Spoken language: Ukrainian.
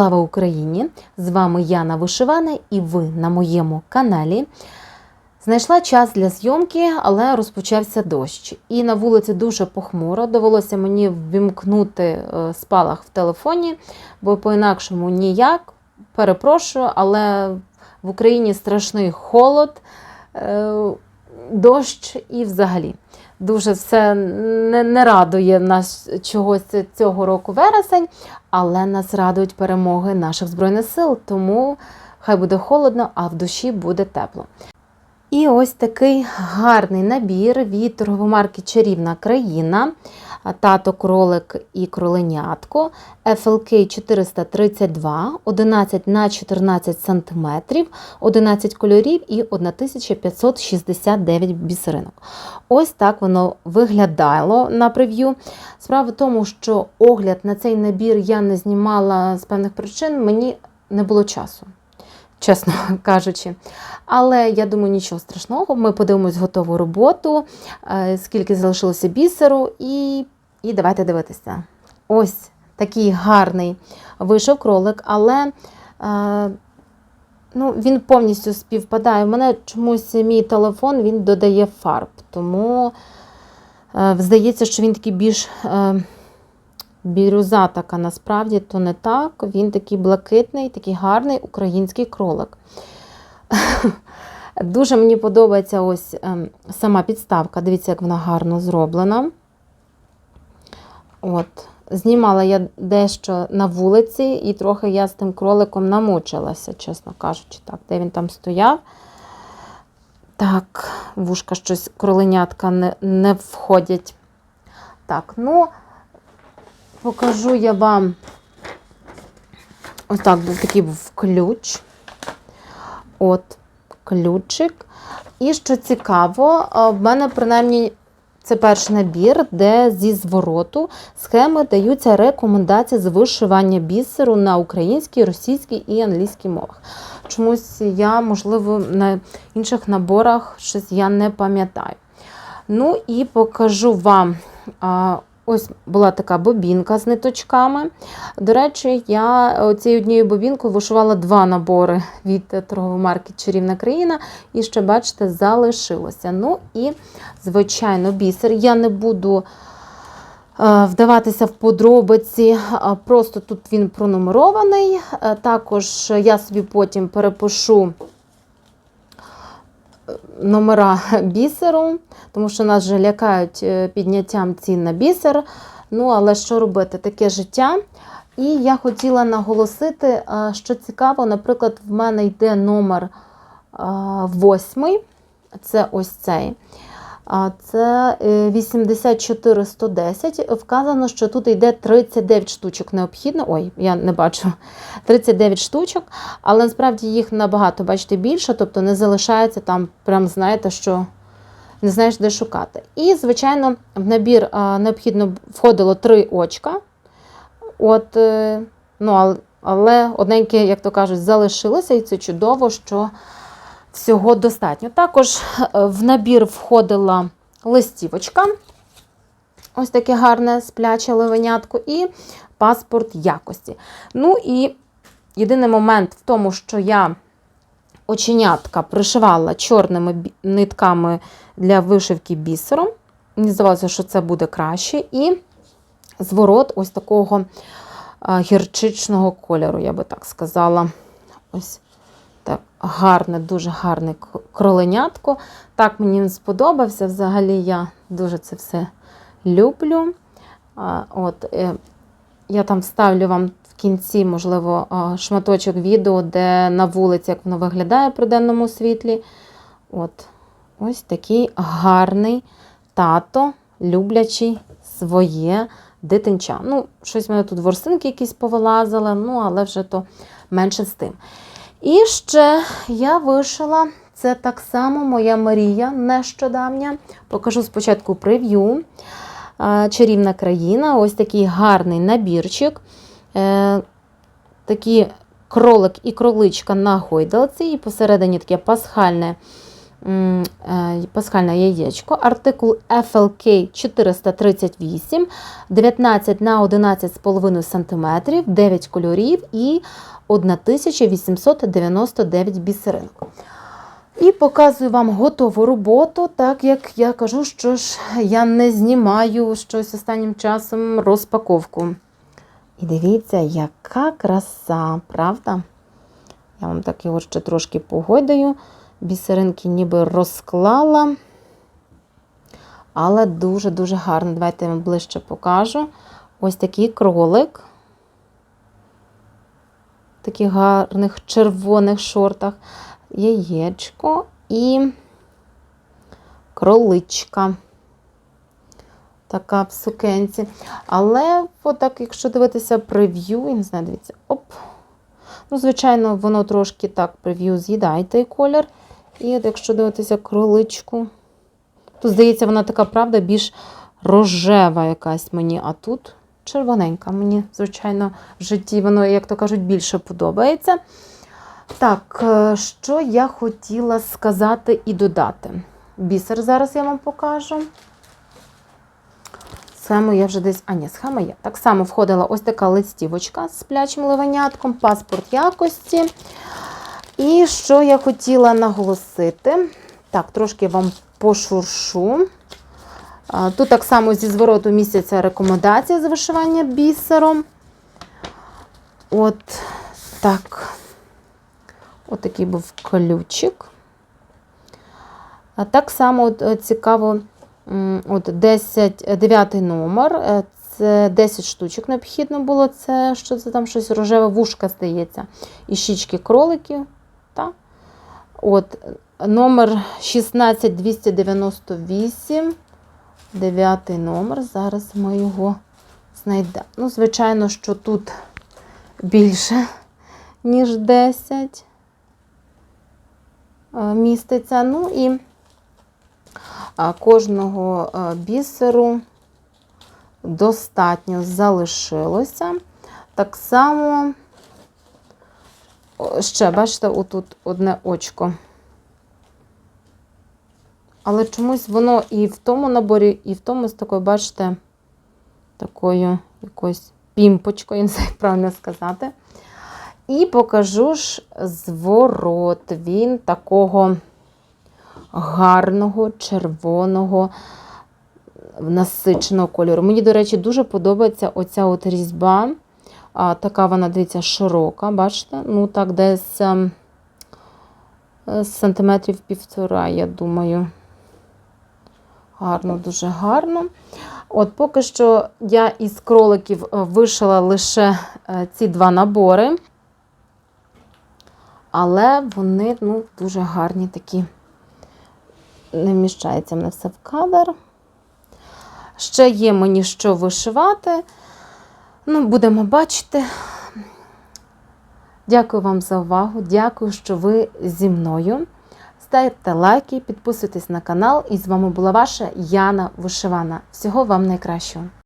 Слава Україні! З вами Яна Вишивана і ви на моєму каналі. Знайшла час для зйомки, але розпочався дощ. І на вулиці дуже похмуро. Довелося мені ввімкнути е, спалах в телефоні, бо по-інакшому ніяк. Перепрошую, але в Україні страшний холод, е, дощ і взагалі. Дуже все не, не радує нас чогось цього року вересень, але нас радують перемоги наших Збройних сил, тому хай буде холодно, а в душі буде тепло. І ось такий гарний набір від торговомарки Чарівна країна. Тато кролик і кроленятко FLK 432, 11 на 14 см, 11 кольорів і 1569 бісеринок. Ось так воно виглядало на прев'ю. Справа в тому, що огляд на цей набір я не знімала з певних причин, мені не було часу. Чесно кажучи. Але я думаю, нічого страшного. Ми подивимось готову роботу, е, скільки залишилося бісеру, і і давайте дивитися. Ось такий гарний вийшов кролик, але е, ну, він повністю співпадає. У мене чомусь мій телефон він додає фарб, тому е, здається, що він такий більш. Бірюза така насправді то не так. Він такий блакитний, такий гарний український кролик. Дуже мені подобається ось ем, сама підставка. Дивіться, як вона гарно зроблена. От. Знімала я дещо на вулиці, і трохи я з тим кроликом намучилася, чесно кажучи, так, де він там стояв. Так, вушка щось кроленятка не не входять. Так, ну, покажу я вам ось так такий був ключ. От, ключик. І що цікаво, в мене, принаймні, це перший набір, де зі звороту схеми даються рекомендації з вишивання бісеру на українській, російській і англійській мовах. Чомусь я, можливо, на інших наборах щось я не пам'ятаю. Ну і покажу вам Ось була така бобінка з ниточками. До речі, я цією однією бобінкою вишивала два набори від торгової марки Чарівна країна, і ще, бачите, залишилося. Ну і, звичайно, бісер. Я не буду е, вдаватися в подробиці, просто тут він пронумерований. Е, також я собі потім перепишу номера бісеру, тому що нас вже лякають е, підняттям цін на бісер. Ну, але що робити? Таке життя. І я хотіла наголосити, що цікаво, наприклад, в мене йде номер восьмий, це ось цей. Це 84110. Е, Вказано, що тут йде 39 штучок необхідно. Ой, я не бачу 39 штучок, але насправді їх набагато, бачите, більше, тобто не залишається там, прям знаєте, що не знаєш, де шукати. І, звичайно, в набір необхідно входило три очка. От, е, ну, Але одненьке, як то кажуть, залишилося, і це чудово, що всього достатньо. Також е, в набір входила листівочка, ось таке гарне спляче левенятко, і паспорт якості. Ну і єдиний момент в тому, що я оченятка пришивала чорними нитками для вишивки бісером. Мені здавалося, що це буде краще. І зворот ось такого гірчичного кольору, я би так сказала. Ось гарне, дуже гарне кроленятко. Так мені він сподобався. Взагалі я дуже це все люблю. От, е, Я там вставлю вам в кінці, можливо, шматочок відео, де на вулиці, як воно виглядає при денному світлі. От, Ось такий гарний тато, люблячий своє дитинча. Ну, щось в мене тут ворсинки якісь повилазили, ну, але вже то менше з тим. І ще я вишила, це так само моя Марія нещодавня. Покажу спочатку прев'ю. Чарівна країна, ось такий гарний набірчик. Такі такий кролик і кроличка на гойдалці, і посередині таке пасхальне е, пасхальне яєчко, артикул FLK 438, 19 на 11,5 см, 9 кольорів і 1899 бісеринок. І показую вам готову роботу, так як я кажу, що ж я не знімаю щось останнім часом розпаковку. І дивіться, яка краса, правда? Я вам так його ще трошки погойдаю. Бісеринки ніби розклала. Але дуже-дуже гарно. Давайте я вам ближче покажу. Ось такий кролик. В таких гарних червоних шортах. Яєчко і кроличка. Така в сукенці. Але, отак, якщо дивитися прев'ю, я не знаю, дивіться, оп. Ну, звичайно, воно трошки так прев'ю з'їдає той колір. І от якщо дивитися кроличку, то здається, вона така, правда, більш рожева якась мені, а тут червоненька. Мені, звичайно, в житті воно, як то кажуть, більше подобається. Так, е, що я хотіла сказати і додати. Бісер зараз я вам покажу. Схему я вже десь. А, ні, схема є. Так само входила ось така листівочка з сплячим ливенятком, паспорт якості. І що я хотіла наголосити? Так, трошки вам пошуршу. Тут так само зі звороту місяця рекомендація з вишивання бісером. От так. От такий був ключик. А так само от, е, цікаво, от 10, 9 номер. е, Це 10 штучок необхідно було. Це що це там щось рожеве вушка, здається. І щічки кроликів. От, е, номер 16298. 9 номер. Зараз ми його знайдемо. Ну, звичайно, що тут більше, ніж 10 е, міститься. Ну і кожного е, бісеру достатньо залишилося. Так само, ще, бачите, отут одне очко. Але чомусь воно і в тому наборі, і в тому з такою, бачите, такою якоюсь пімпочкою, не знаю, як правильно сказати. І покажу ж зворот. Він такого гарного, червоного, насиченого кольору. Мені, до речі, дуже подобається оця от різьба. А, Така вона, дивіться, широка, бачите? Ну, так, десь ем, е, сантиметрів півтора, я думаю. Гарно, дуже гарно. От поки що я із кроликів е, вишила лише е, ці два набори. Але вони ну, дуже гарні такі. Не вміщається мене все в кадр. Ще є мені що вишивати. Ну, будемо бачити. Дякую вам за увагу. Дякую, що ви зі мною. Ставте лайки, підписуйтесь на канал. І з вами була ваша Яна Вишивана. Всього вам найкращого!